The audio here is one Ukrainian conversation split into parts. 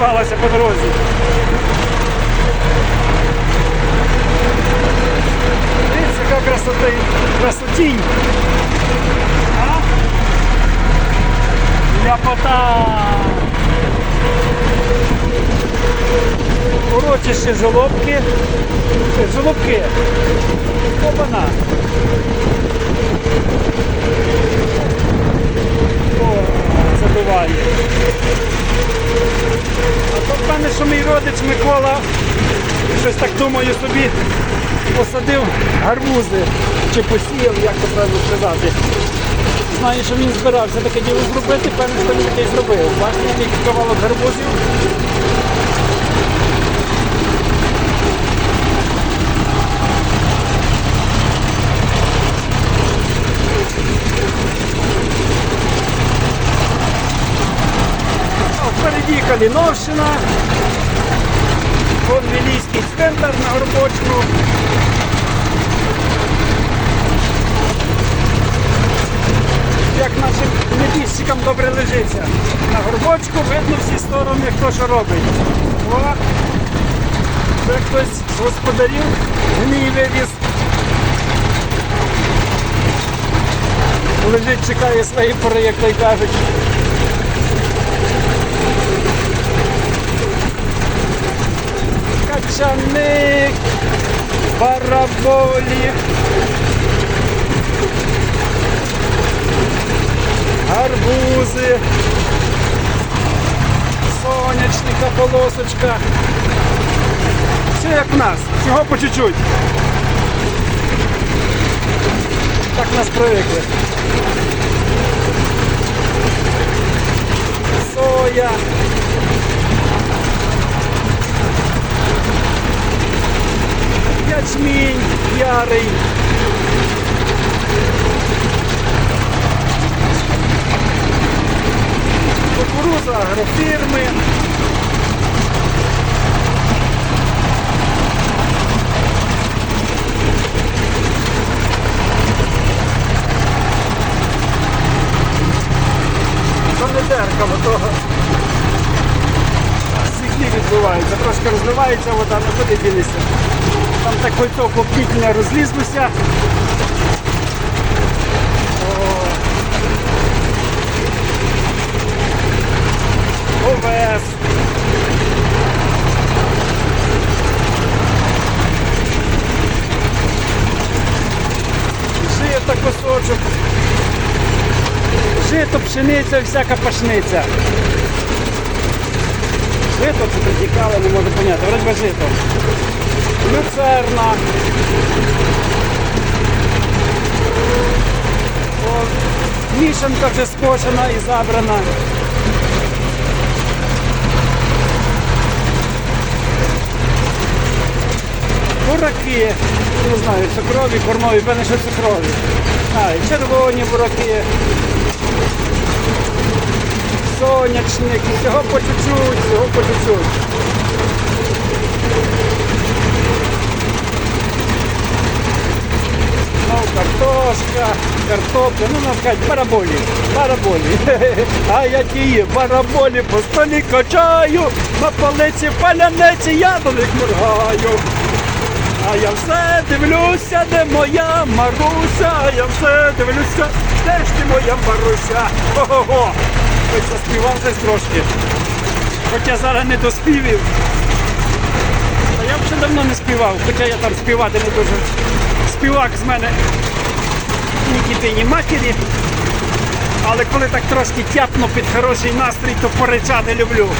щоб по дорозі. Дивіться, яка красота, красотінь. Ляпота. Урочище жолобки. Е, Жолобки. Опана. О, забиває. А то в мене, що мій родич щось так думаю собі, посадив гарбузи чи посіяв, як то правильно сказати. Знаю, що він збирався таке діло зробити, певно, що він таке зробив. Бачите, який кавалок гарбузів. Впереді Каліновщина. Вон Вілійський центр на горбочку. Як нашим небіжчикам добре лежиться. На горбочку видно всі сторони, хто що робить. О, це хтось з господарів гній вивіз. Лежить, чекає свої пори, як той кажуть. Качани, бараболі, гарбузи, сонячника, полосочка. Все як в нас, всього по чуть-чуть. Так нас привикли. Соя. Ячмінь ярий. Кукуруза агрофірми. То не дзеркало, то світлі відбувається, трошки розливається вода, ну куди ділися. Там так кольцо копітня розлізлося. О. Овес. Жито кусочок. Жито, пшениця, всяка пашниця. Жито чи протікали, не можу поняти. Вроді жито. Люцерна. О, Мішанка вже скошена і забрана. Бураки, не знаю, цукрові, кормові, певне, що цукрові. А, і червоні бураки. Сонячник, і всього по чуть-чуть, всього по. Картопля, ну надо сказати, бараболі, бараболі. А я ті бараболі по столі качаю, на палиці паляниці я до них моргаю. А я все дивлюся, де моя Маруся, а я все дивлюся, де ж ти моя Маруся. Ого-го. Ось заспівав десь трошки. Хоча зараз не доспівів. А я вже давно не співав, хоча я там співати не дуже. Співак з мене ні кіти, ні матері. Але коли так трошки тяпну під хороший настрій, то поричати люблю.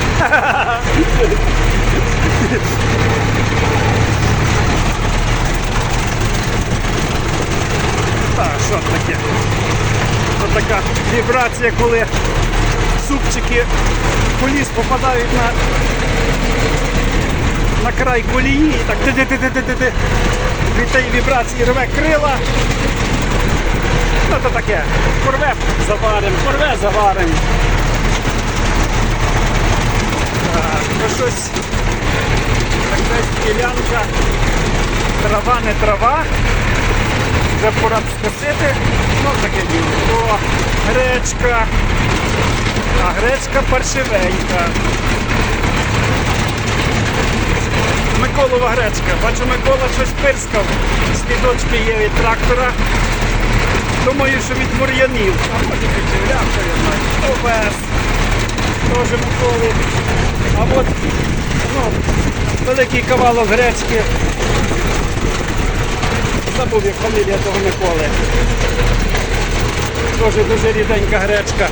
Так, що таке? Ось така вібрація, коли супчики коліс попадають на, на край колії і так ти-ти-ти-ти-ти-ти. Від тієї вібрації рве крила. Ну то таке. Порве заварим, порве заварим. Так, ну щось. Десь ділянка. Трава не трава. Вже пора скосити. Ну таке діло. О, гречка. А гречка паршивенька. Миколова гречка. Бачу, Микола щось пирскав. Слідочки є від трактора. Думаю, що від бур'янів. А може від що я знаю. Овес. Теж Миколи. А от ну, великий кавалок гречки. Забув, як фамілія того Миколи. Теж дуже ріденька гречка.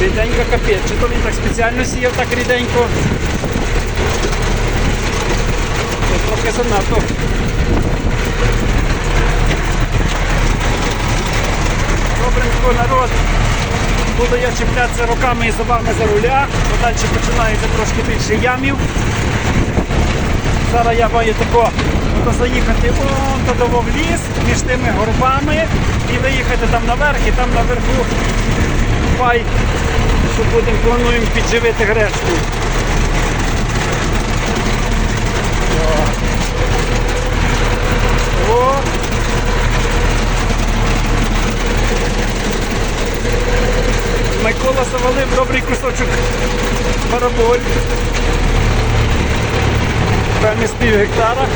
Ріденька капець. Чи то він так спеціально сіяв так ріденько? Трохи занадто. Добренько народ. Буду я чіплятися руками і зубами за руля, бо далі починається трошки більше ямів. Зараз я маю тако ото заїхати туди в ліс між тими горбами і виїхати там наверх, і там наверху пай, що будемо плануємо підживити гречку. О. Микола завалив добрий кусочок бараболь. Певні з пів гектара.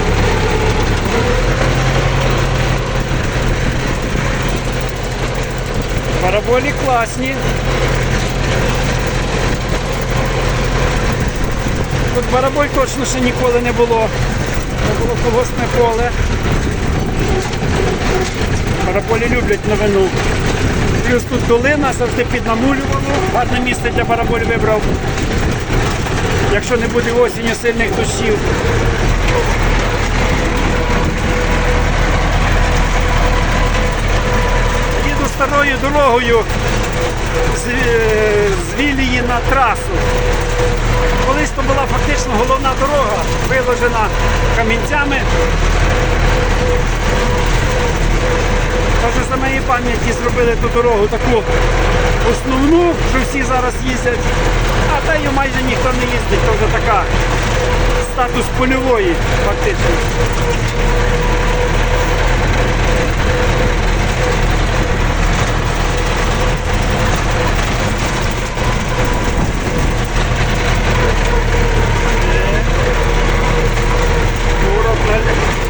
Бараболі класні. Тут бараболь точно ще ніколи не було. Це було колгоспне поле. Бараболі люблять новину. Плюс тут долина, завжди піднамулювано. Гарне місце для бараболь вибрав. Якщо не буде осінню сильних дощів. Їду старою дорогою з, е, з Вілії на трасу. Колись то була фактично головна дорога, виложена камінцями. Каже, за моєї пам'яті зробили ту дорогу таку основну, що всі зараз їздять, а тею майже ніхто не їздить, то вже така статус польової фактично. Наліво,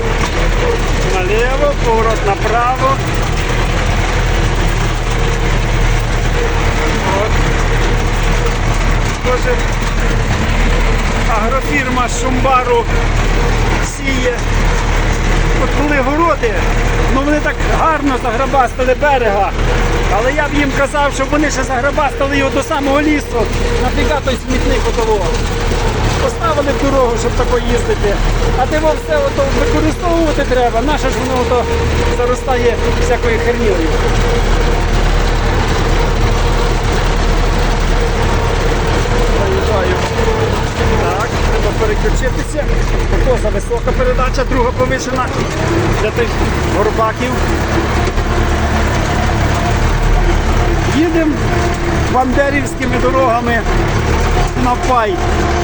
поворот направо. От. Тоже агрофірма Шумбару сіє. От коли городи, ну вони так гарно заграбастили берега. Але я б їм казав, щоб вони ще заграбастили його до самого лісу. Нафіга той смітник отого. Поставили в дорогу, щоб тако їздити. А де все ото використовувати треба. Наше ж воно ото заростає всякою. Заїжджаю. Так, треба переключитися. Ото за висока передача, друга повишена для тих горбаків. Їдемо бандерівськими дорогами на пай.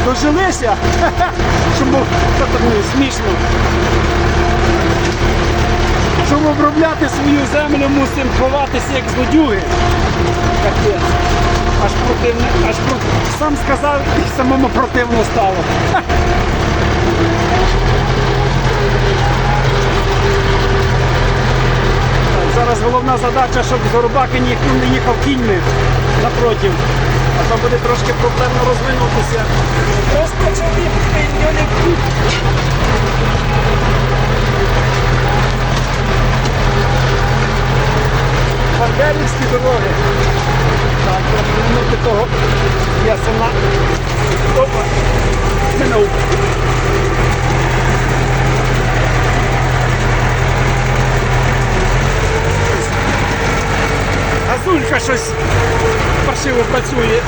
Дожилися, так, ну, смішно. Щоб обробляти свою землю, мусимо ховатися як злодюги. Капець. Аж противно, аж про... сам сказав і самому противно стало. Зараз головна задача, щоб з Горбаки ніхто не їхав кіньми напротив. А то буде трошки проблемно розвинутися. Просто чоловік не Бандерівські дороги. Так, минути того ясена. Опа. Минув. Газулька щось паршиво працює.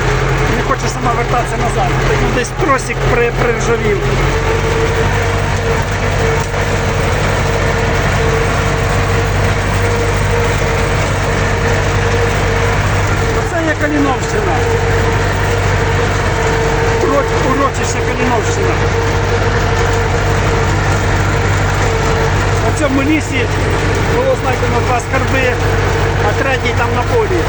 Не хоче сама вертатися назад. Ну, Десь тросик при, приржавів. Оце є Каліновщина. Уроч- Урочище Каліновщина. в цьому лісі було знайдено два скарби, а третій там на полі.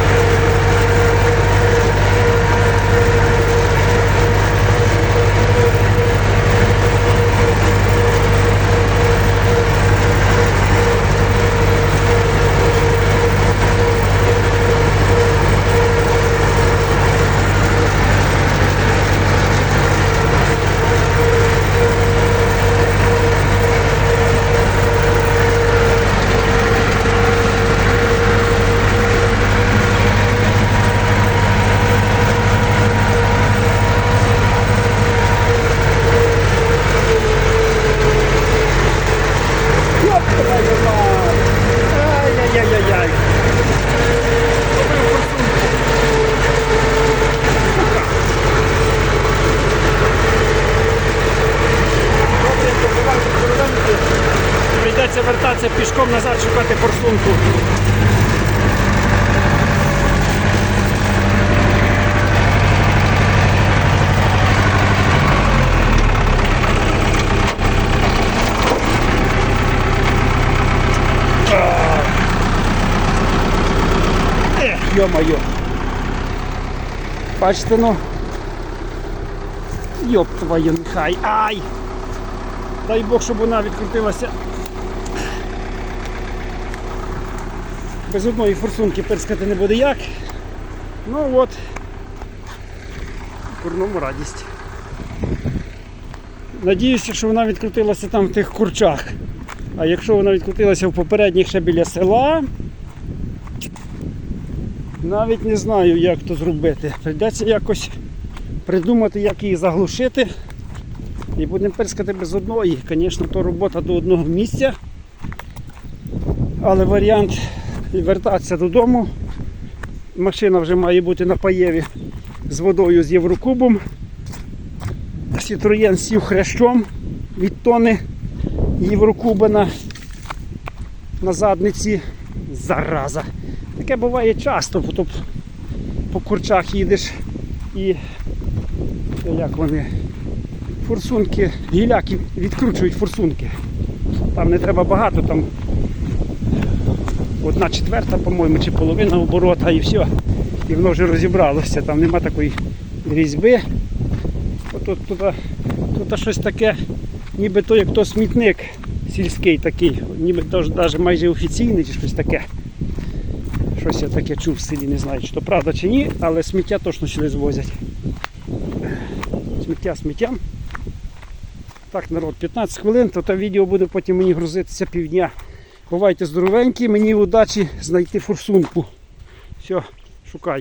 Йоп, твою мать! Ай-яй-яй-яй-яй. Побив форсунку. Добре, добивайте коровенки. Прийдеться пішком назад шукати форсунку. Йо-моє. Бачите, ну. Йоп твою нехай. Ай! Дай Бог, щоб вона відкрутилася. Без одної форсунки перскати не буде як. Ну от. Курному радість. Надіюся, що вона відкрутилася там в тих курчах. А якщо вона відкрутилася в попередніх ще біля села, навіть не знаю, як то зробити. Прийдеться якось придумати, як її заглушити. І будемо перскати без одної. Звісно, то робота до одного місця. Але варіант вертатися додому. Машина вже має бути на паєві з водою з Єврокубом. Сітроєн сів хрещом від тони Єврокуба на, на задниці. Зараза. Таке буває часто, бо то по курчах їдеш і як вони форсунки, гіляки відкручують форсунки. Там не треба багато, там одна четверта, по-моєму, чи половина оборота і все. І воно вже розібралося, там нема такої різьби. Тут, тут, тут щось таке, ніби то як то смітник сільський такий, ніби навіть майже офіційний чи щось таке. Щось я таке чув в селі, не знаю, чи то правда чи ні, але сміття точно сюди звозять. Сміття сміттям. Так, народ, 15 хвилин, то те відео буде потім мені грузитися півдня. Бувайте здоровенькі, мені удачі знайти форсунку. Все, шукаю.